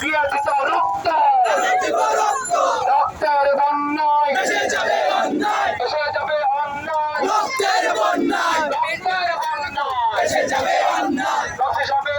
দিয়ে দিত রক্ত। রক্তের বন্যায় এসে যাবে অন্যায় এসে যাবে রক্তের বন্যায় এসে যাবে অন্যায় রক্তে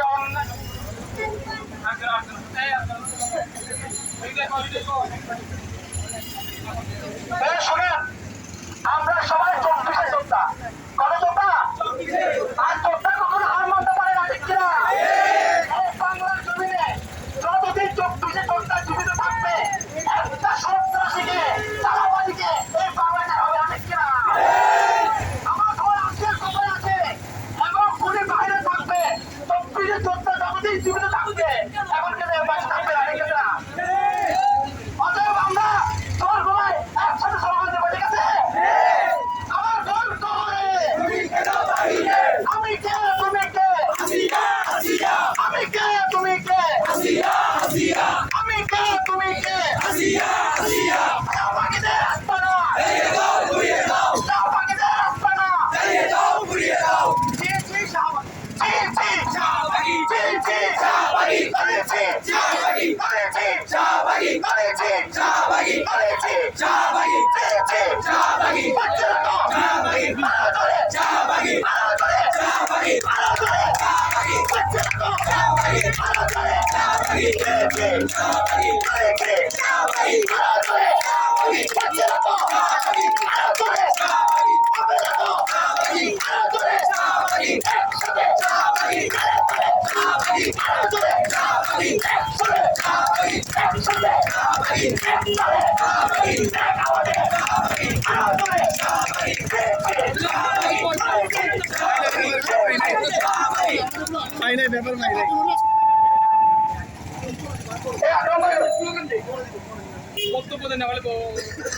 শাহবাগ জি নাই ব্যাপার আক্রমণ বক্তব্য দেন না বলে